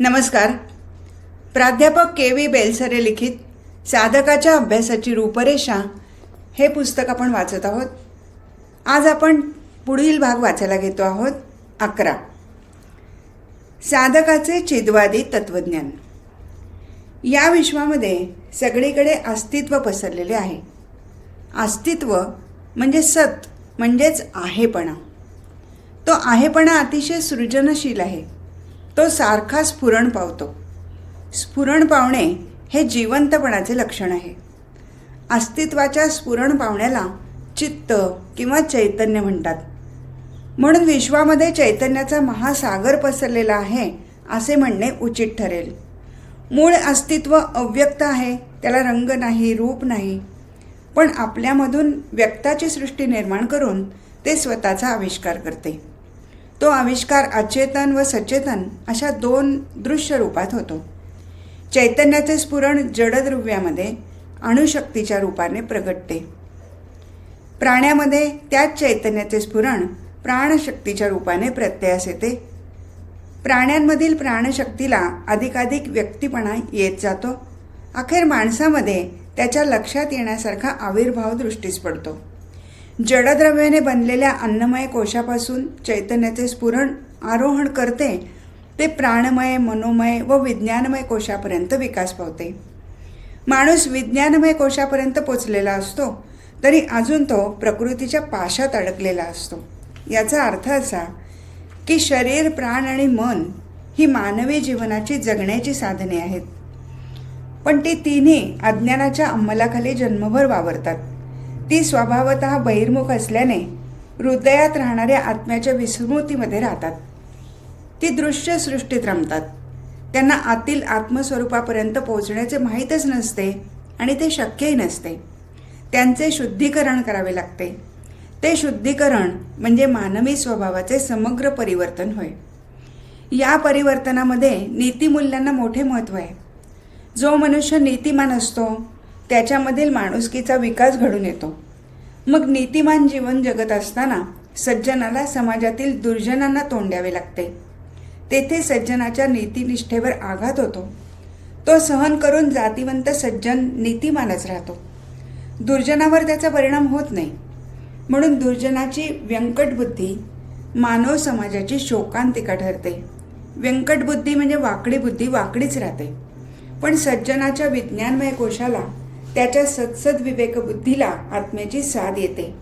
नमस्कार. प्राध्यापक K V Belsare लिखित साधकाच्या अभ्यासाची रूपरेषा हे पुस्तक आपण वाचत आहोत. आज आपण पुढील भाग वाचायला घेतो आहोत अकरा. साधकाचे चिदवादी तत्वज्ञान या विश्वामध्ये सगळीकडे अस्तित्व पसरलेले आहे. अस्तित्व म्हणजे सत म्हणजेच आहेपणा. तो आहेपणा अतिशय सृजनशील आहे. तो सारखा स्फुरण पावतो. स्फुरण पावणे हे जिवंतपणाचे लक्षण आहे. अस्तित्वाच्या स्फुरण पावण्याला चित्त किंवा चैतन्य म्हणतात. म्हणून विश्वामध्ये चैतन्याचा महासागर पसरलेला आहे असे म्हणणे उचित ठरेल. मूळ अस्तित्व अव्यक्त आहे त्याला रंग नाही रूप नाही. पण आपल्यामधून व्यक्ताची सृष्टी निर्माण करून ते स्वतःचा आविष्कार करते. तो आविष्कार अचेतन व सचेतन अशा दोन दृश्य रूपात होतो. चैतन्याचे स्फुरण जडद्रव्यामध्ये अणुशक्तीच्या रूपाने प्रगटते. प्राण्यामध्ये त्याच चैतन्याचे स्फुरण प्राणशक्तीच्या रूपाने प्रत्ययास येते. प्राण्यांमधील प्राणशक्तीला अधिकाधिक व्यक्तीपणा येत जातो. अखेर माणसामध्ये त्याच्या लक्षात येण्यासारखा आविर्भाव दृष्टीस पडतो. जडद्रव्याने बनलेल्या अन्नमय कोशापासून चैतन्याचे स्फुरण आरोहण करते ते प्राणमय मनोमय व विज्ञानमय कोशापर्यंत विकास पावते. माणूस विज्ञानमय कोशापर्यंत पोचलेला असतो तरी अजून तो प्रकृतीच्या पाशात अडकलेला असतो. याचा अर्थ असा की शरीर प्राण आणि मन ही मानवी जीवनाची जगण्याची साधने आहेत. पण ती तिन्ही अज्ञानाच्या अंमलाखाली जन्मभर वावरतात. ती स्वभावत बहिर्मुख असल्याने हृदयात राहणाऱ्या आत्म्याच्या विस्मृतीमध्ये राहतात. ती दृश्य सृष्टीत रमतात. त्यांना आतील आत्मस्वरूपापर्यंत पोहोचण्याचे माहीतच नसते आणि ते शक्यही नसते. त्यांचे शुद्धीकरण करावे लागते. ते शुद्धीकरण म्हणजे मानवी स्वभावाचे समग्र परिवर्तन होय. या परिवर्तनामध्ये नीतिमूल्यांना मोठे महत्त्व आहे. जो मनुष्य नीतिमान असतो त्याच्यामधील माणुसकीचा विकास घडून येतो. मग नीतिमान जीवन जगत असताना सज्जनाला समाजातील दुर्जनांना तोंड द्यावे लागते. तेथे सज्जनाच्या नीतिनिष्ठेवर आघात होतो. तो सहन करून जातीवंत सज्जन नीतिमानच राहतो. दुर्जनावर त्याचा परिणाम होत नाही. म्हणून दुर्जनाची व्यंकटबुद्धी मानव समाजाची शोकांतिका ठरते. व्यंकटबुद्धी म्हणजे वाकडी बुद्धी वाकडीच राहते. पण सज्जनाच्या विज्ञानमय कोशाला त्याच्या सत्सद विवेक बुद्धीला आत्म्याची साथ येते.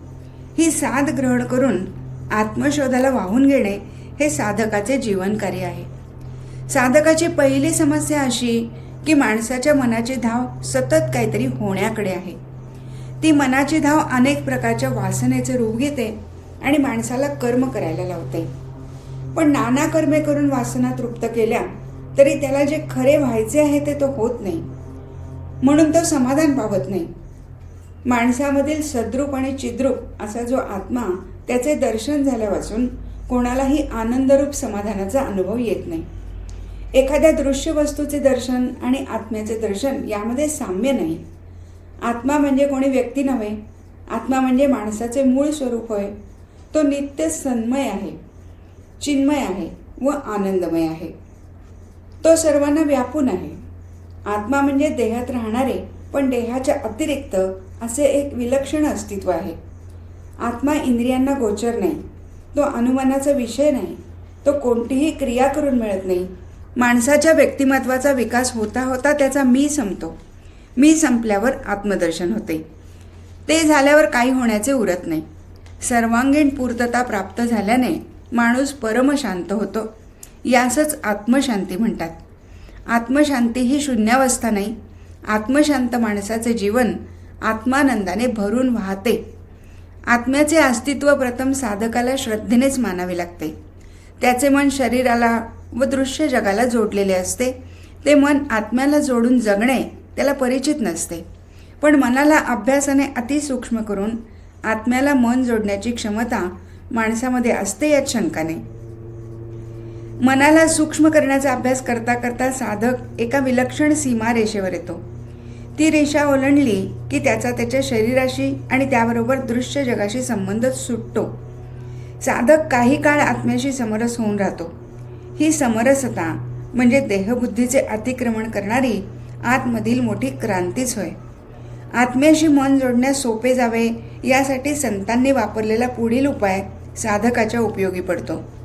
ही साध ग्रहण करून आत्मशोधाला वाहून घेणे हे साधकाचे जीवनकार्य आहे. साधकाची पहिली समस्या अशी की माणसाच्या मनाची धाव सतत काहीतरी होण्याकडे आहे. ती मनाची धाव अनेक प्रकारच्या वासनेचे रूप घेते आणि माणसाला कर्म करायला लावते. पण नाना कर्मे करून वासना तृप्त केल्या तरी त्याला जे खरे व्हायचे आहे ते तो होत नाही. म्हणून तो समाधान पावत नाही. माणसामधील सद्रूप आणि चिद्रूप असा जो आत्मा त्याचे दर्शन झाल्यापासून कोणालाही आनंदरूप समाधानाचा अनुभव येत नाही. एखाद्या दृश्य वस्तूचे दर्शन आणि आत्म्याचे दर्शन यामध्ये साम्य नाही. आत्मा म्हणजे कोणी व्यक्ती नव्हे. आत्मा म्हणजे माणसाचे मूळ स्वरूप होय. तो नित्य सन्मय आहे. चिन्मय आहे व आनंदमय आहे. तो सर्वांना व्यापून आहे. आत्मा म्हणजे देहात राहणारे पण देहाच्या अतिरिक्त असे एक विलक्षण अस्तित्व आहे. आत्मा इंद्रियांना गोचर नाही तो अनुमानाचा विषय नाही तो कोणतीही क्रिया करून मिळत नाही. माणसाच्या व्यक्तिमत्वाचा विकास होता होता त्याचा मी संपतो. मी संपल्यावर आत्मदर्शन होते. ते झाल्यावर काही होण्याचे उरत नाही. सर्वांगीण पूर्तता प्राप्त झाल्याने माणूस परमशांत होतो. यासच आत्मशांती म्हणतात. आत्मशांती ही शून्यावस्था नाही. आत्मशांत माणसाचे जीवन आत्मानंदाने भरून वाहते. आत्म्याचे अस्तित्व प्रथम साधकाला श्रद्धेनेच मानावे लागते. त्याचे मन शरीराला व दृश्य जगाला जोडलेले असते. ते मन आत्म्याला जोडून जगणे त्याला परिचित नसते. पण मनाला अभ्यासाने अतिसूक्ष्म करून आत्म्याला मन जोडण्याची क्षमता माणसामध्ये असते यात शंका नाही. मनाला सूक्ष्म करण्याचा अभ्यास करता करता साधक एका विलक्षण सीमारेषेवर येतो. ती रेषा ओलांडली की त्याचा त्याच्या शरीराशी आणि त्याबरोबर दृश्य जगाशी संबंध सुटतो. साधक काही काळ आत्म्याशी समरस होऊन राहतो. ही समरसता म्हणजे देहबुद्धीचे अतिक्रमण करणारी आतमधील मोठी क्रांतीच होय. आत्म्याशी मन जोडण्यास सोपे जावे यासाठी संतांनी वापरलेला पुढील उपाय साधकाच्या उपयोगी पडतो.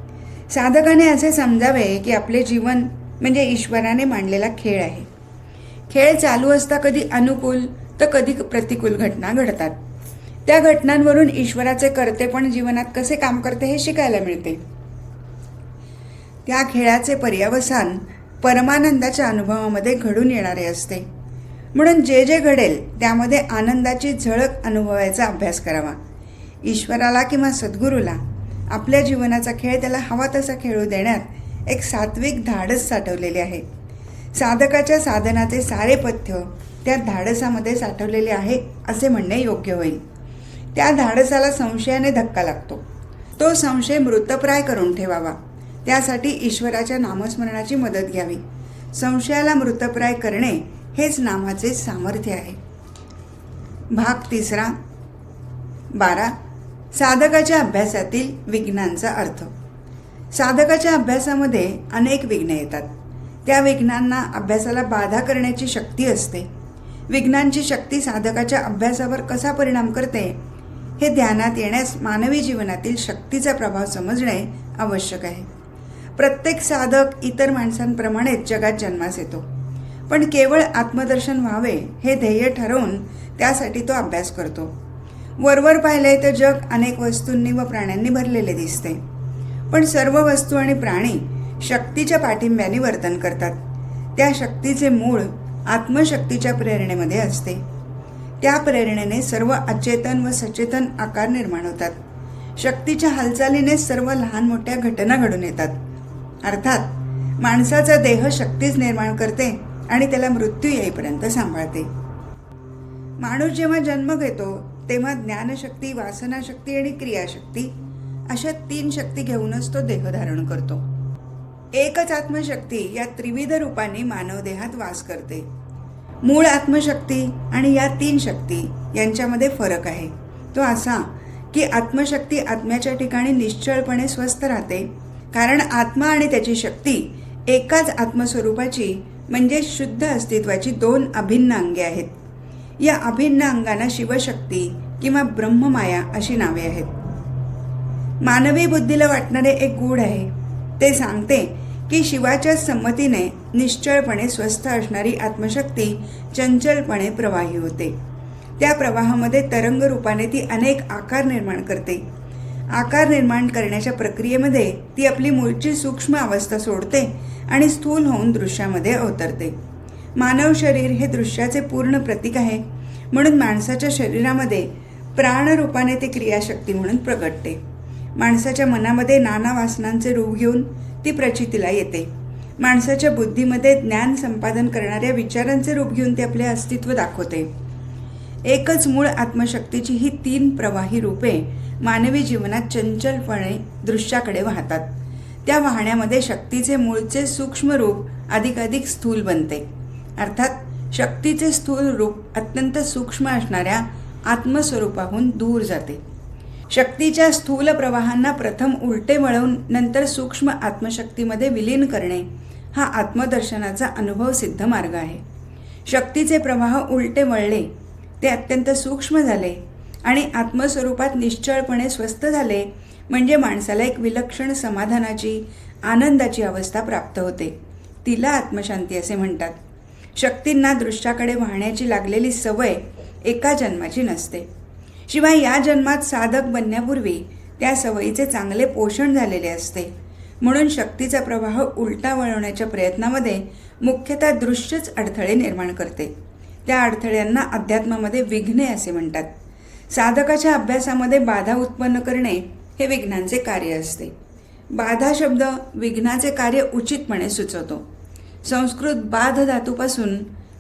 साधकाने असे समजावे की आपले जीवन म्हणजे ईश्वराने मांडलेला खेळ आहे. खेळ चालू असता कधी अनुकूल तर कधी प्रतिकूल घटना घडतात. त्या घटनांवरून ईश्वराचे कर्तेपण जीवनात कसे काम करते हे शिकायला मिळते. त्या खेळाचे पर्यावसान परमानंदाच्या अनुभवामध्ये घडून येणारे असते. म्हणून जे जे घडेल त्यामध्ये आनंदाची झळक अनुभवायचा अभ्यास करावा. ईश्वराला किंवा सद्गुरूला आपल्या जीवनाचा खेळ त्याला हवा तसा खेळू देण्यात एक सात्विक धाडस साठवलेले आहे. साधकाच्या साधनाचे सारे पथ्य त्या धाडसामध्ये साठवलेले आहे असे म्हणणे योग्य होईल. त्या धाडसाला संशयाने धक्का लागतो. तो संशय मृतप्राय करून ठेवावा. त्यासाठी ईश्वराच्या नामस्मरणाची मदत घ्यावी. संशयाला मृतप्राय करणे हेच नामाचे सामर्थ्य आहे. भाग तिसरा बारा. साधकाच्या अभ्यासातील विघ्नांचा अर्थ. साधकाच्या अभ्यासामध्ये अनेक विघ्न येतात. त्या विघ्नांना अभ्यासाला बाधा करण्याची शक्ती असते. विघ्नांची शक्ती साधकाच्या अभ्यासावर कसा परिणाम करते हे ध्यानात येण्यास मानवी जीवनातील शक्तीचा प्रभाव समजणे आवश्यक आहे. प्रत्येक साधक इतर माणसांप्रमाणेच जगात जन्मास येतो. पण केवळ आत्मदर्शन व्हावे हे ध्येय ठरवून त्यासाठी तो अभ्यास करतो. वरवर पाहिले तर जग अनेक वस्तूंनी व प्राण्यांनी भरलेले दिसते. पण सर्व वस्तू आणि प्राणी शक्तीच्या पाठिंब्याने वर्तन करतात. त्या शक्तीचे मूळ आत्मशक्तीच्या प्रेरणेमध्ये असते. त्या प्रेरणेने सर्व अचेतन व सचेतन आकार निर्माण होतात. शक्तीच्या हालचालीने सर्व लहान मोठ्या घटना घडून येतात. अर्थात माणसाचा देह शक्तीच निर्माण करते आणि त्याला मृत्यू येईपर्यंत सांभाळते. माणूस जेव्हा जन्म घेतो तेव्हा ज्ञानशक्ती वासनाशक्ती आणि क्रियाशक्ती अशा तीन शक्ती घेऊनच तो देह धारण करतो. एकच आत्मशक्ती या त्रिविध रूपाने मानव देहात वास करते. मूळ आत्मशक्ती आणि या तीन शक्ती यांच्यामध्ये फरक आहे. तो असा की आत्मशक्ती आत्म्याच्या ठिकाणी निश्चळपणे स्वस्थ राहते. कारण आत्मा आणि त्याची शक्ती एकाच आत्मस्वरूपाची म्हणजे शुद्ध अस्तित्वाची दोन अभिन्न अंगे आहेत. या अभिन्न अंगांना शिवशक्ती किंवा ब्रह्ममाया अशी नावे आहेत. मानवी बुद्धीला वाटणारे एक गूढ आहे. ते सांगते की शिवाच्या संमतीने निश्चळपणे स्वस्थ असणारी आत्मशक्ती चंचलपणे प्रवाही होते. त्या प्रवाहामध्ये तरंग रूपाने ती अनेक आकार निर्माण करते. आकार निर्माण करण्याच्या प्रक्रियेमध्ये ती आपली मूळची सूक्ष्म अवस्था सोडते आणि स्थूल होऊन दृश्यामध्ये अवतरते. मानव शरीर हे दृश्याचे पूर्ण प्रतीक आहे. म्हणून माणसाच्या शरीरामध्ये प्राणरूपाने ते क्रियाशक्ती म्हणून प्रगटते. माणसाच्या मनामध्ये नाना वासनांचे रूप घेऊन ती प्रचितीला येते. माणसाच्या बुद्धीमध्ये ज्ञान संपादन करणाऱ्या विचारांचे रूप घेऊन ते आपले अस्तित्व दाखवते. एकच मूळ आत्मशक्तीची ही तीन प्रवाही रूपे मानवी जीवनात चंचलपणे दृश्याकडे वाहतात. त्या वाहण्यामध्ये शक्तीचे मूळचे सूक्ष्म रूप अधिकाधिक स्थूल बनते. अर्थात शक्तीचे स्थूल रूप अत्यंत सूक्ष्म असणाऱ्या आत्मस्वरूपाहून दूर जाते. शक्तीच्या स्थूल प्रवाहांना प्रथम उलटे वळवून नंतर सूक्ष्म आत्मशक्तीमध्ये विलीन करणे हा आत्मदर्शनाचा अनुभव सिद्ध मार्ग आहे. शक्तीचे प्रवाह उलटे वळले ते अत्यंत सूक्ष्म झाले आणि आत्मस्वरूपात निश्चळपणे स्वस्थ झाले म्हणजे माणसाला एक विलक्षण समाधानाची आनंदाची अवस्था प्राप्त होते. तिला आत्मशांती असे म्हणतात. शक्तींना दृश्याकडे वाहण्याची लागलेली सवय एका जन्माची नसते. शिवाय या जन्मात साधक बनण्यापूर्वी त्या सवयीचे चांगले पोषण झालेले असते. म्हणून शक्तीचा प्रवाह उलटा वळवण्याच्या प्रयत्नामध्ये मुख्यतः दृश्यच अडथळे निर्माण करते. त्या अडथळ्यांना अध्यात्मामध्ये विघ्ने असे म्हणतात. साधकाच्या अभ्यासामध्ये बाधा उत्पन्न करणे हे विघ्नांचे कार्य असते. बाधा शब्द विघ्नाचे कार्य उचितपणे सुचवतो. संस्कृत बाध धातूपासून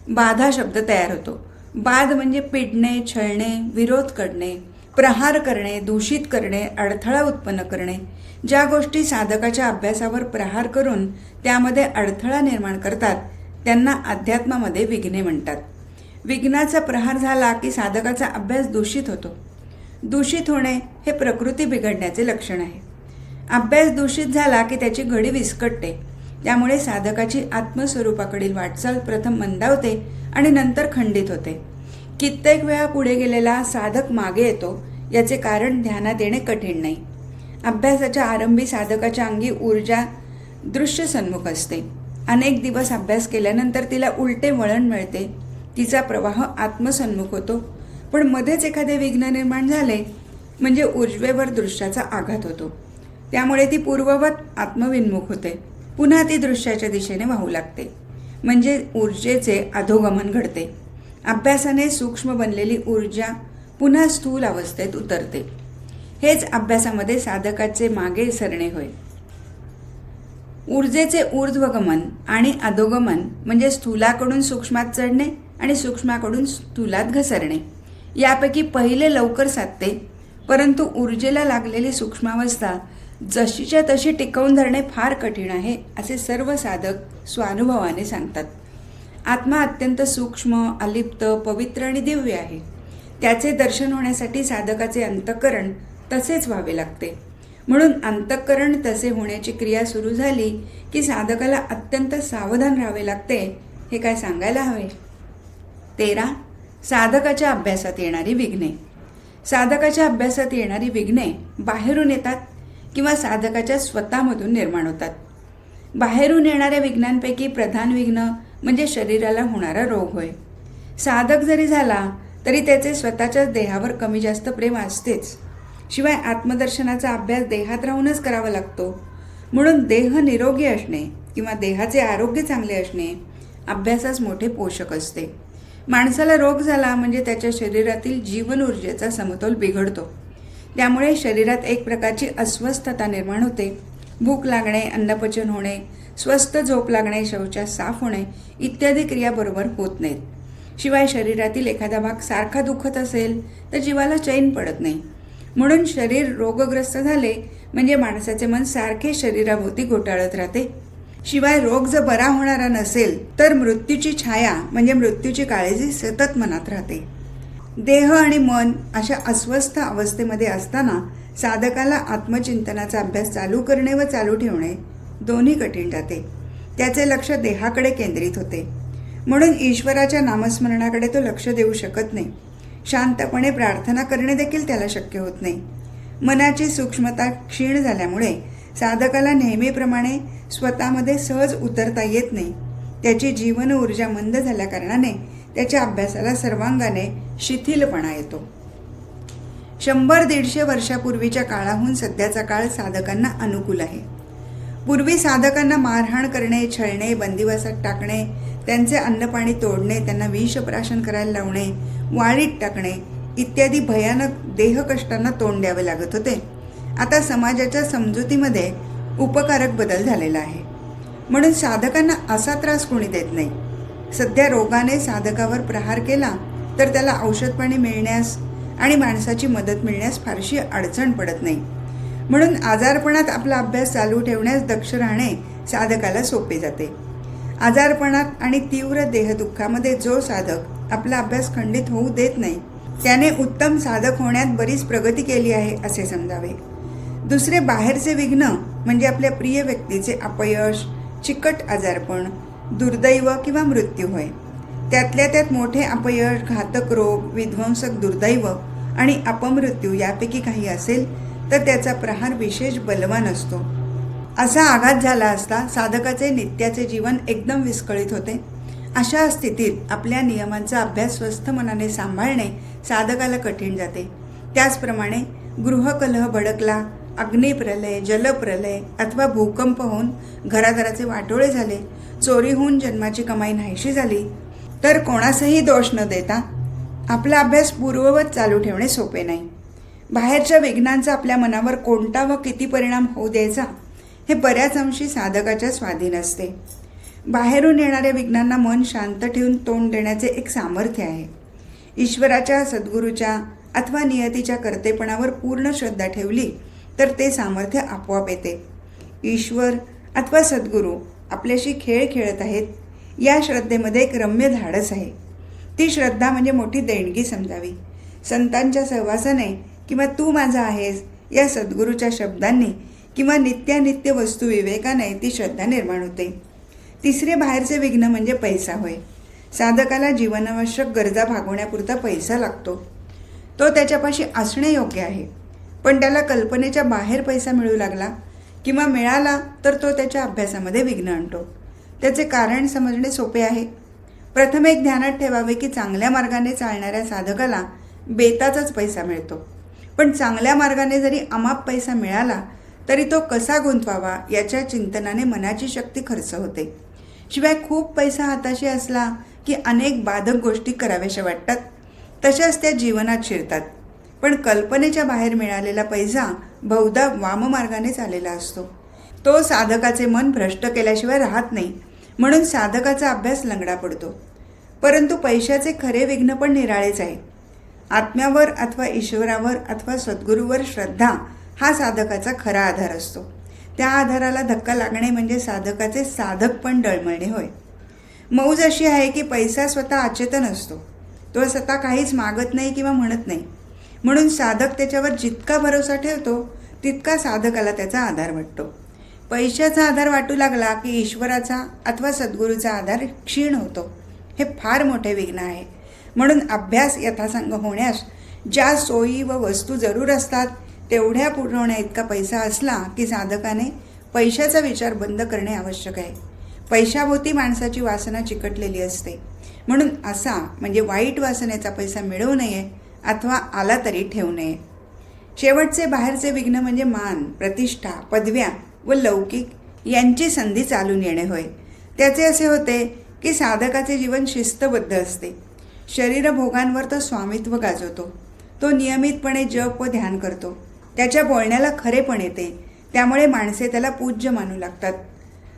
बाधा शब्द तयार होतो. बाध म्हणजे पिडणे छळणे विरोध करणे प्रहार करणे दूषित करणे अडथळा उत्पन्न करणे. ज्या गोष्टी साधकाच्या अभ्यासावर प्रहार करून त्यामध्ये अडथळा निर्माण करतात त्यांना अध्यात्मामध्ये विघ्ने म्हणतात. विघ्नाचा प्रहार झाला की साधकाचा अभ्यास दूषित होतो. दूषित होणे हे प्रकृती बिघडण्याचे लक्षण आहे. अभ्यास दूषित झाला की त्याची घडी विस्कटते. त्यामुळे साधकाची आत्मस्वरूपाकडील वाटचाल प्रथम मंदावते आणि नंतर खंडित होते. कित्येक वेळा पुढे गेलेला साधक मागे येतो याचे कारण ध्यानात येणे कठीण नाही. अभ्यासाच्या आरंभी साधकाच्या अंगी ऊर्जा दृश्य सन्मुख असते. अनेक दिवस अभ्यास केल्यानंतर तिला उलटे वळण मिळते. तिचा प्रवाह आत्मसन्मुख होतो. पण मध्येच एखादे विघ्न निर्माण झाले म्हणजे उजवेवर दृश्याचा आघात होतो. त्यामुळे ती पूर्ववत आत्मविन्मुख होते. पुन्हा ती दृश्याच्या दिशेने वाहू लागते. म्हणजे ऊर्जेचे अधोगमन घडते. अभ्यासाने सूक्ष्म बनलेली ऊर्जा पुन्हा स्थूल अवस्थेत उतरते. हेच अभ्यासामध्ये साधकाचे मागे सरणे होय. ऊर्जेचे ऊर्ध्वगमन आणि अधोगमन म्हणजे स्थूलाकडून सूक्ष्मात चढणे आणि सूक्ष्माकडून स्थूलात घसरणे. यापैकी पहिले लवकर साधते परंतु ऊर्जेला लागलेली सूक्ष्मावस्था जशीच्या तशी टिकवून धरणे फार कठीण आहे असे सर्व साधक स्वानुभवाने सांगतात. आत्मा अत्यंत सूक्ष्म अलिप्त पवित्र आणि दिव्य आहे. त्याचे दर्शन होण्यासाठी साधकाचे अंतःकरण तसेच व्हावे लागते. म्हणून अंतःकरण तसे होण्याची क्रिया सुरू झाली की साधकाला अत्यंत सावधान राहावे लागते हे काय सांगायला हवे? तेरा. साधकाच्या अभ्यासात येणारी विघ्ने. साधकाच्या अभ्यासात येणारी विघ्ने बाहेरून येतात किंवा साधकाच्या स्वतःमधून निर्माण होतात. बाहेरून येणाऱ्या विघ्नांपैकी प्रधान विघ्न म्हणजे शरीराला होणारा रोग होय. साधक जरी झाला तरी त्याचे स्वतःच्याच देहावर कमी जास्त प्रेम असतेच. शिवाय आत्मदर्शनाचा अभ्यास देहात राहूनच करावा लागतो. म्हणून देह निरोगी असणे किंवा देहाचे आरोग्य चांगले असणे अभ्यासास मोठे पोषक असते. माणसाला रोग झाला म्हणजे त्याच्या शरीरातील जीवन ऊर्जेचा समतोल बिघडतो. त्यामुळे शरीरात एक प्रकारची अस्वस्थता निर्माण होते. भूक लागणे अन्नपचन होणे स्वस्त झोप लागणे शौचास साफ होणे इत्यादी क्रिया बरोबर होत नाहीत. शिवाय शरीरातील एखादा भाग सारखा दुखत असेल तर जीवाला चैन पडत नाही. म्हणून शरीर रोगग्रस्त झाले म्हणजे माणसाचे मन सारखे शरीराभोवती घोटाळत राहते. शिवाय रोग जर बरा होणारा नसेल तर मृत्यूची छाया म्हणजे मृत्यूची काळजी सतत मनात राहते. देह आणि मन अशा अस्वस्थ अवस्थेमध्ये असताना साधकाला आत्मचिंतनाचा अभ्यास चालू करणे व चालू ठेवणे दोन्ही कठीण जाते. त्याचे लक्ष देहाकडे केंद्रित होते. म्हणून ईश्वराच्या नामस्मरणाकडे तो लक्ष देऊ शकत नाही. शांतपणे प्रार्थना करणे देखील त्याला शक्य होत नाही. मनाची सूक्ष्मता क्षीण झाल्यामुळे साधकाला नेहमीप्रमाणे स्वतःमध्ये सहज उतरता येत नाही. त्याची जीवन ऊर्जा मंद झाल्याकारणाने त्याच्या अभ्यासाला सर्वांगाने शिथिलपणा येतो. शंभर दीडशे वर्षापूर्वीच्या काळाहून सध्याचा काळ साधकांना अनुकूल आहे. पूर्वी साधकांना मारहाण करणे छळणे बंदिवासात टाकणे त्यांचे अन्नपाणी तोडणे त्यांना विषप्राशन करायला लावणे वाळीत टाकणे इत्यादी भयानक देहकष्टांना तोंड द्यावे लागत होते. आता समाजाच्या समजुतीमध्ये उपकारक बदल झालेला आहे. म्हणून साधकांना असा त्रास कोणी देत नाही. सध्या रोगाने साधकावर प्रहार केला तर त्याला औषधपाणी मिळण्यास आणि माणसाची मदत मिळण्यास फारशी अडचण पडत नाही. म्हणून आजारपणात आपला अभ्यास चालू ठेवण्यास दक्ष राहणे साधकाला सोपे जाते. आजारपणात आणि तीव्र देहदुःखामध्ये जो साधक आपला अभ्यास खंडित होऊ देत नाही त्याने उत्तम साधक होण्यात बरीच प्रगती केली आहे असे समजावे. दुसरे बाहेरचे विघ्न म्हणजे आपल्या प्रिय व्यक्तीचे अपयश चिकट आजारपण दुर्दैव किंवा मृत्यू होय. त्यातल्या त्यात मोठे अपयश घातक रोग विध्वंसक दुर्दैव आणि अपमृत्यू यापैकी काही असेल तर त्याचा प्रहार विशेष बलवान असतो. असा आघात झाला असता साधकाचे नित्याचे जीवन एकदम विस्कळीत होते. अशा स्थितीत आपल्या नियमांचा अभ्यास स्वस्थ मनाने सांभाळणे साधकाला कठीण जाते. त्याचप्रमाणे गृहकलह भडकला अग्निप्रलय जलप्रलय अथवा भूकंप होऊन घराघराचे वाटोळे झाले चोरी होऊन जन्माची कमाई नाहीशी झाली तर कोणासही दोष न देता आपला अभ्यास पूर्ववत चालू ठेवणे सोपे नाही. बाहेरच्या विघ्नांचा आपल्या मनावर कोणता व किती परिणाम होऊ द्यायचा हे बऱ्याच अंशी साधकाच्या स्वाधीन असते. बाहेरून येणाऱ्या विघ्नांना मन शांत ठेवून तोंड देण्याचे एक सामर्थ्य आहे. ईश्वराच्या सद्गुरूच्या अथवा नियतीच्या कर्तेपणावर पूर्ण श्रद्धा ठेवली तर ते सामर्थ्य आपोआप येते. ईश्वर अथवा सद्गुरू आपल्याशी खेळ खेळत आहेत या श्रद्धेमध्ये एक रम्य धाडस आहे. ती श्रद्धा म्हणजे मोठी देणगी समजावी. संतांच्या सहवासाने किंवा तू माझा आहेस या सद्गुरूच्या शब्दांनी किंवा नित्यानित्य वस्तू विवेकाने ती श्रद्धा निर्माण होते. तिसरे बाहेरचे विघ्न म्हणजे पैसा होय. साधकाला जीवनावश्यक गरजा भागवण्यापुरता पैसा लागतो. तो त्याच्यापाशी असणे योग्य आहे. पण त्याला कल्पनेच्या बाहेर पैसा मिळू लागला किंवा मिळाला तर तो त्याच्या अभ्यासामध्ये विघ्न आणतो. त्याचे कारण समजणे सोपे आहे. प्रथम एक ध्यानात ठेवावे की चांगल्या मार्गाने चालणाऱ्या साधकाला बेताचाच पैसा मिळतो. पण चांगल्या मार्गाने जरी अमाप पैसा मिळाला तरी तो कसा गुंतवावा याच्या चिंतनाने मनाची शक्ती खर्च होते. शिवाय खूप पैसा हाताशी असला की अनेक बाधक गोष्टी कराव्याशा वाटतात. तशाच त्या जीवनात शिरतात. पण कल्पनेच्या बाहेर मिळालेला पैसा बहुधा वाममार्गानेच आलेला असतो. तो साधकाचे मन भ्रष्ट केल्याशिवाय राहत नाही म्हणून साधकाचा अभ्यास लंगडा पडतो. परंतु पैशाचे खरे विघ्न पण निराळेच आहे. आत्म्यावर अथवा ईश्वरावर अथवा सद्गुरूवर श्रद्धा हा साधकाचा खरा आधार असतो. त्या आधाराला धक्का लागणे म्हणजे साधकाचे साधक पण डळमळणे होय. मौज अशी आहे की पैसा स्वतः अचेतन असतो. तो स्वतः काहीच मागत नाही किंवा म्हणत नाही. म्हणून साधक त्याच्यावर जितका भरोसा ठेवतो तितका साधकाला त्याचा आधार वाटतो. पैशाचा आधार वाटू लागला की ईश्वराचा अथवा सद्गुरूचा आधार क्षीण होतो. हे फार मोठे विघ्न आहे. म्हणून अभ्यास यथासंग होण्यास ज्या सोयी व वस्तू जरूर असतात तेवढ्या पुरवण्या इतका पैसा असला की साधकाने पैशाचा विचार बंद करणे आवश्यक आहे. पैशाभोवती माणसाची वासना चिकटलेली असते. म्हणून असा म्हणजे वाईट वासनेचा पैसा मिळवू नये अथवा आला तरी ठेवू नये. शेवटचे बाहेरचे विघ्न म्हणजे मान प्रतिष्ठा पदव्या व लौकिक यांची संधी चालून येणे होय. त्याचे असे होते की साधकाचे जीवन शिस्तबद्ध असते. शरीरभोगांवर तो स्वामित्व गाजवतो. तो नियमितपणे जप व ध्यान करतो. त्याच्या बोलण्याला खरेपण येते. त्यामुळे माणसे त्याला पूज्य मानू लागतात.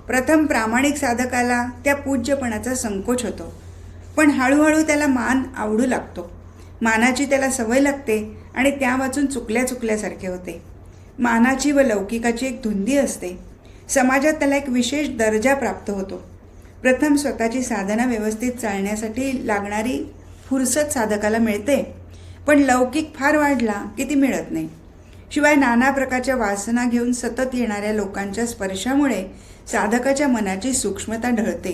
प्रथम प्रामाणिक साधकाला त्या पूज्यपणाचा संकोच होतो. पण हळूहळू त्याला मान आवडू लागतो. मानाची त्याला सवय लागते आणि त्या वाचून चुकल्या चुकल्यासारखे होते. मानाची व लौकिकाची एक धुंदी असते. समाजात त्याला एक विशेष दर्जा प्राप्त होतो. प्रथम स्वतःची साधना व्यवस्थित चालण्यासाठी लागणारी फुरसत साधकाला मिळते पण लौकिक फार वाढला की ती मिळत नाही. शिवाय नाना प्रकारच्या वासना घेऊन सतत येणाऱ्या लोकांच्या स्पर्शामुळे साधकाच्या मनाची सूक्ष्मता ढळते.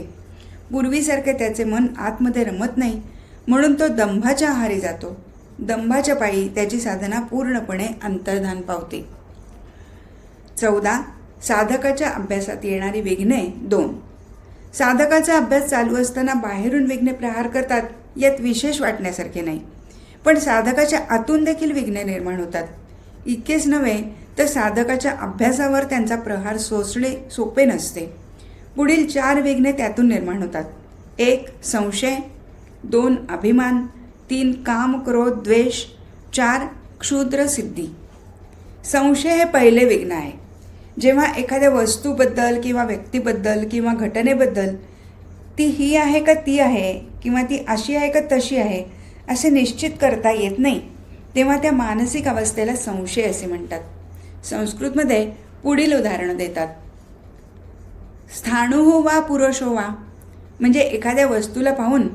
पूर्वीसारखे त्याचे मन आतमध्ये रमत नाही म्हणून तो दंभाच्या आहारी जातो. दंभाच्या पायी त्याची साधना पूर्णपणे अंतर्धान पावते. चौदा. साधकाच्या अभ्यासात येणारी विघ्ने दोन. साधकाचा अभ्यास चालू असताना बाहेरून विघ्ने प्रहार करतात यात विशेष वाटण्यासारखे नाही. पण साधकाच्या आतून देखील विघ्ने निर्माण होतात. इतकेच नव्हे तर साधकाच्या अभ्यासावर त्यांचा प्रहार सोसणे सोपे नसते. पुढील चार विघ्ने त्यातून निर्माण होतात. एक संशय. दोन अभिमान तीन काम क्रोध द्वेष चार क्षुद्र सिद्धी. संशय हे पहिले विघ्न आहे. जेव्हा एखाद्या वस्तूबद्दल किंवा व्यक्तीबद्दल किंवा घटनेबद्दल ती ही आहे का ती आहे किंवा ती अशी आहे का तशी आहे असे निश्चित करता येत नाही तेव्हा त्या मानसिक अवस्थेला संशय असे म्हणतात. संस्कृतमध्ये पुढील उदाहरणं देतात. स्थाणुहो वा पुरुष हो वा म्हणजे एखाद्या वस्तूला पाहून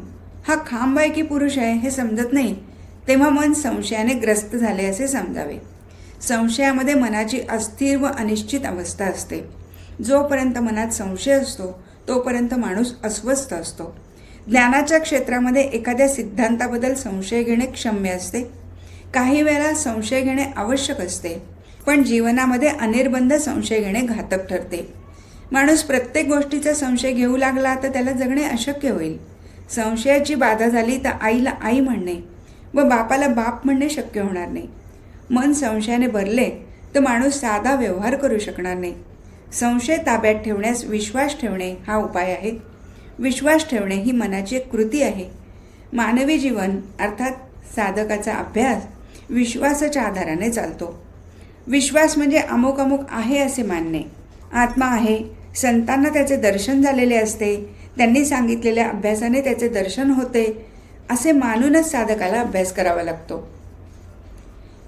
हा खांब आहे की पुरुष आहे हे समजत नाही. तेव्हा मन संशयाने ग्रस्त झाले असे समजावे. संशयामध्ये मनाची अस्थिर व अनिश्चित अवस्था असते. जोपर्यंत मनात संशय असतो तोपर्यंत माणूस अस्वस्थ असतो. ज्ञानाच्या क्षेत्रामध्ये एखाद्या सिद्धांताबद्दल संशय घेणे क्षम्य असते. काही वेळा संशय घेणे आवश्यक असते पण जीवनामध्ये अनिर्बंध संशय घेणे घातक ठरते. माणूस प्रत्येक गोष्टीचा संशय घेऊ लागला तर त्याला जगणे अशक्य होईल. संशयाची बाधा झाली तर आईला आई म्हणणे व बापाला बाप म्हणणे शक्य होणार नाही. मन संशयाने भरले तर माणूस साधा व्यवहार करू शकणार नाही. संशय ताब्यात ठेवण्यास विश्वास ठेवणे हा उपाय आहे. विश्वास ठेवणे ही मनाची एक कृती आहे. मानवी जीवन अर्थात साधकाचा अभ्यास विश्वासाच्या आधाराने चालतो. विश्वास म्हणजे अमुक अमुक आहे असे मानणे. आत्मा आहे संतांना त्याचे दर्शन झालेले असते त्यांनी सांगितलेल्या अभ्यासाने त्याचे दर्शन होते असे मानूनच साधकाला अभ्यास करावा लागतो.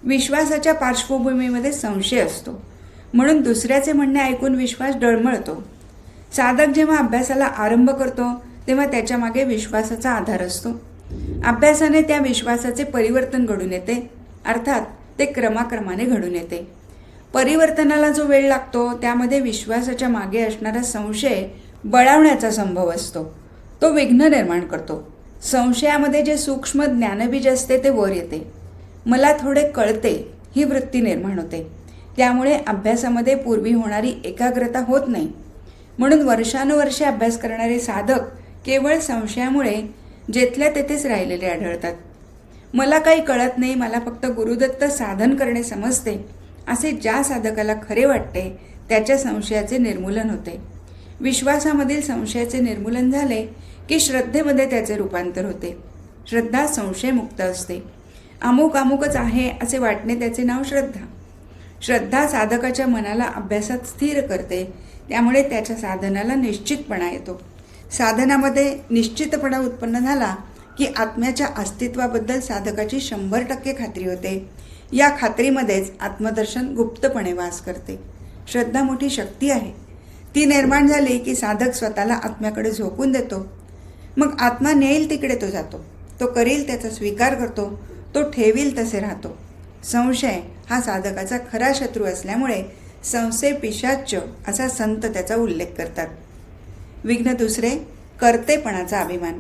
विश्वासाच्या पार्श्वभूमीमध्ये संशय असतो. म्हणून दुसऱ्याचे म्हणणे ऐकून विश्वास डळमळतो. साधक जेव्हा अभ्यासाला आरंभ करतो तेव्हा त्याच्यामागे विश्वासाचा आधार असतो. अभ्यासाने त्या विश्वासाचे परिवर्तन घडून येते अर्थात ते क्रमाक्रमाने घडून येते. परिवर्तनाला जो वेळ लागतो त्यामध्ये विश्वासाच्या मागे असणारा संशय बळावण्याचा संभव असतो. तो विघ्न निर्माण करतो. संशयामध्ये जे सूक्ष्म ज्ञानबीज असते ते वर येते. मला थोडे कळते ही वृत्ती निर्माण होते. त्यामुळे अभ्यासामध्ये पूर्वी होणारी एकाग्रता होत नाही. म्हणून वर्षानुवर्षे अभ्यास करणारे साधक केवळ संशयामुळे जेथल्या तेथेच राहिलेले आढळतात. मला काही कळत नाही मला फक्त गुरुदत्त साधन करणे समजते. असे ज्या साधकाला खरे वाटते त्याच्या संशयाचे निर्मूलन होते. विश्वासामधील संशयाचे निर्मूलन झाले की श्रद्धेमध्ये त्याचे रूपांतर होते. श्रद्धा संशयमुक्त असते. अमुक अमुकच आहे असे वाटणे त्याचे नाव श्रद्धा. श्रद्धा साधकाच्या मनाला अभ्यासात स्थिर करते. त्यामुळे त्याच्या साधनाला निश्चितपणा येतो. साधनामध्ये निश्चितपणा उत्पन्न झाला की आत्म्याच्या अस्तित्वाबद्दल साधकाची शंभर टक्के खात्री होते. या खात्रीमध्येच आत्मदर्शन गुप्तपणे वास करते. श्रद्धा मोठी शक्ती आहे. ती निर्माण झाली की साधक स्वतःला आत्म्याकडे झोकून देतो. मग आत्मा नेईल तिकडे तो जातो. तो करील त्याचा स्वीकार करतो. तो ठेवील तसे राहतो. संशय हा साधकाचा खरा शत्रू असल्यामुळे संशय पिशाच्य असा संत त्याचा उल्लेख करतात. विघ्न दुसरे कर्तेपणाचा अभिमान.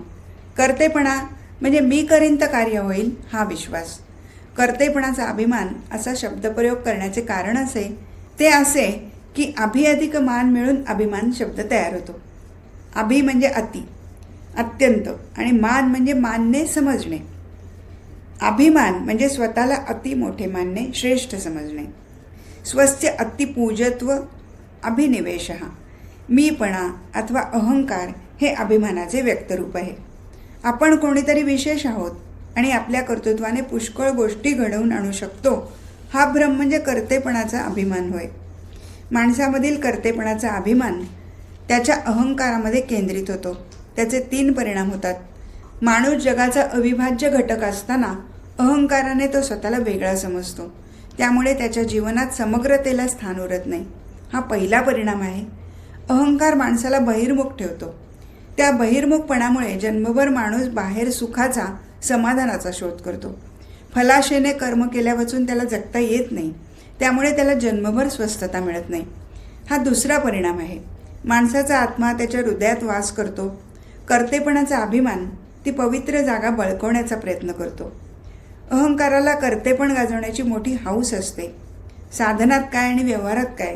कर्तेपणा म्हणजे मी करीन तर कार्य होईल हा विश्वास. कर्तेपणाचा अभिमान असा शब्दप्रयोग करण्याचे कारण असे ते असे की अभि अधिक मान मिळून अभिमान शब्द तयार होतो. अभि म्हणजे अति अत्यंत आणि मान म्हणजे मानणे समजणे. अभिमान म्हणजे स्वतःला अति मोठे मानणे श्रेष्ठ समजणे. स्वस्य अतिपूजत्व अभिनिवेश हा मीपणा अथवा अहंकार हे अभिमानाचे व्यक्तरूप आहे. आपण कोणीतरी विशेष आहोत आणि आपल्या कर्तृत्वाने पुष्कळ गोष्टी घडवून आणू शकतो हा भ्रम म्हणजे कर्तेपणाचा अभिमान होय. माणसामधील कर्तेपणाचा अभिमान त्याच्या अहंकारामध्ये केंद्रित होतो. त्याचे तीन परिणाम होतात. माणूस जगाचा अविभाज्य घटक असताना अहंकाराने तो स्वतःला वेगळा समजतो. त्यामुळे त्याच्या जीवनात समग्रतेला स्थान उरत नाही. हा पहिला परिणाम आहे. अहंकार माणसाला बहिर्मुख ठेवतो. त्या बहिर्मुखपणामुळे जन्मभर माणूस बाहेर सुखाचा समाधानाचा शोध करतो. फलाशेने कर्म केल्यापासून त्याला जगता येत नाही. त्यामुळे त्याला जन्मभर स्वस्थता मिळत नाही. हा दुसरा परिणाम आहे. माणसाचा आत्मा त्याच्या हृदयात वास करतो. कर्तेपणाचा अभिमान ती पवित्र जागा बळकवण्याचा प्रयत्न करतो. अहंकाराला कर्तेपण गाजवण्याची मोठी हाऊस असते. साधनात काय आणि व्यवहारात काय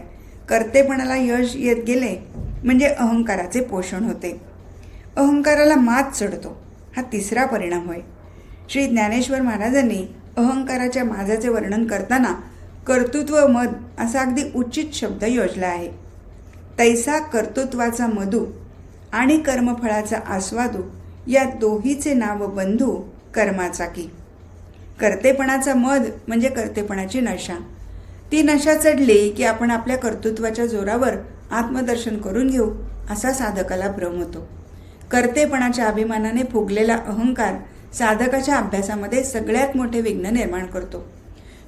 कर्तेपणाला यश येत गेले म्हणजे अहंकाराचे पोषण होते. अहंकाराला मात चढतो. हा तिसरा परिणाम होय. श्री ज्ञानेश्वर महाराजांनी अहंकाराच्या माझाचे वर्णन करताना कर्तृत्व मध असा अगदी उचित शब्द योजला आहे. तैसा कर्तृत्वाचा मधू आणि कर्मफळाचा आस्वादू या दोहीचे नाव बंधू कर्माचा की. कर्तेपणाचा मध म्हणजे कर्तेपणाची नशा. ती नशा चढली की आपण आपल्या कर्तृत्वाच्या जोरावर आत्मदर्शन करून घेऊ असा साधकाला भ्रम होतो. कर्तेपणाच्या अभिमानाने फुगलेला अहंकार साधकाच्या अभ्यासामध्ये सगळ्यात मोठे विघ्न निर्माण करतो.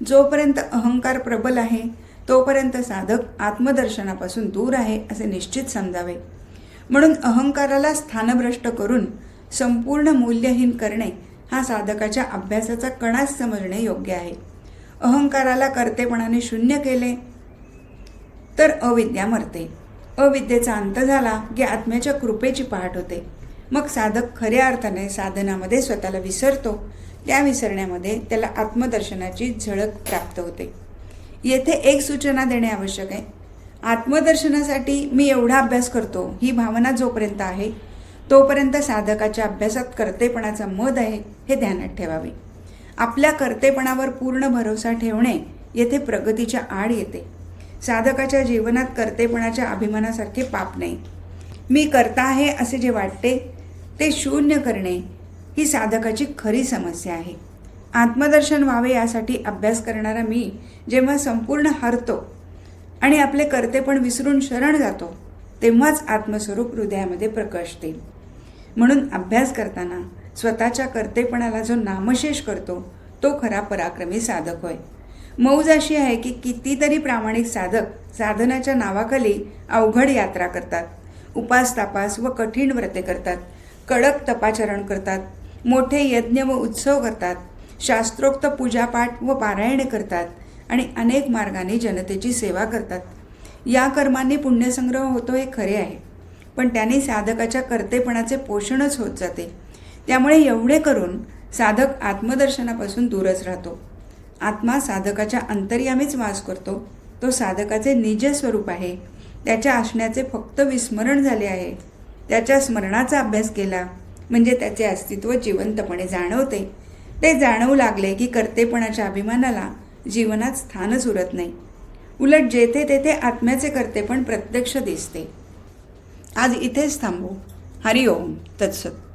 जोपर्यंत अहंकार प्रबल आहे तोपर्यंत साधक आत्मदर्शनापासून दूर आहे असे निश्चित समजावे. म्हणून अहंकाराला स्थानभ्रष्ट करून संपूर्ण मूल्यहीन करणे हा साधकाच्या अभ्यासाचा कणास समजणे योग्य आहे. अहंकाराला कर्तेपणाने शून्य केले तर अविद्या मरते. अविद्येचा अंत झाला की आत्म्याच्या कृपेची पहाट होते. मग साधक खऱ्या अर्थाने साधनामध्ये स्वतःला विसरतो त्या विसरण्यामध्ये त्याला आत्मदर्शनाची झळक प्राप्त होते. येथे एक सूचना देणे आवश्यक आहे. आत्मदर्शनासाठी मी एवढा अभ्यास करतो ही भावना जोपर्यंत आहे तोपर्यंत साधकाच्या अभ्यासात कर्तेपणाचा मध आहे हे ध्यानात ठेवावे. आपल्या कर्तेपणावर पूर्ण भरोसा ठेवणे येथे प्रगतीच्या आड येते. साधकाच्या जीवनात कर्तेपणाच्या अभिमानासारखे पाप नाही. मी करता आहे असे जे वाटते ते शून्य करणे ही साधकाची खरी समस्या आहे. आत्मदर्शन व्हावे यासाठी अभ्यास करणारा मी जेव्हा संपूर्ण हरतो आणि आपले कर्तेपण विसरून शरण जातो तेव्हाच आत्मस्वरूप हृदयामध्ये प्रकशते म्हणून अभ्यास करताना स्वतःच्या कर्तेपणाला जो नामशेष करतो तो खरा पराक्रमी साधक होय. मौज अशी आहे की कितीतरी प्रामाणिक साधक साधनाच्या नावाखाली अवघड यात्रा करतात उपास तपास व कठीण व्रते करतात कडक तपाचरण करतात मोठे यज्ञ व उत्सव करतात. शास्त्रोक्त पूजापाठ व पारायणे करतात आणि अनेक मार्गाने जनतेची सेवा करतात. या कर्मांनी पुण्यसंग्रह होतो हे खरे आहे. पण त्याने साधकाच्या कर्तेपणाचे पोषणच होत जाते. त्यामुळे एवढे करून साधक आत्मदर्शनापासून दूरच राहतो. आत्मा साधकाच्या अंतर्यामीच वास करतो. तो साधकाचे निज स्वरूप आहे. त्याच्या असण्याचे फक्त विस्मरण झाले आहे. त्याच्या स्मरणाचा अभ्यास केला. म्हणजे त्याचे अस्तित्व जिवंतपणे जाणवते. ते जाणवू लागले की कर्तेपणाच्या अभिमानाला जीवनात स्थानच उरत नाही. उलट जेथे तेथे आत्म्याचे कर्तेपण प्रत्यक्ष दिसते. आज इथेच थांबू. हरिओम. तत्सत.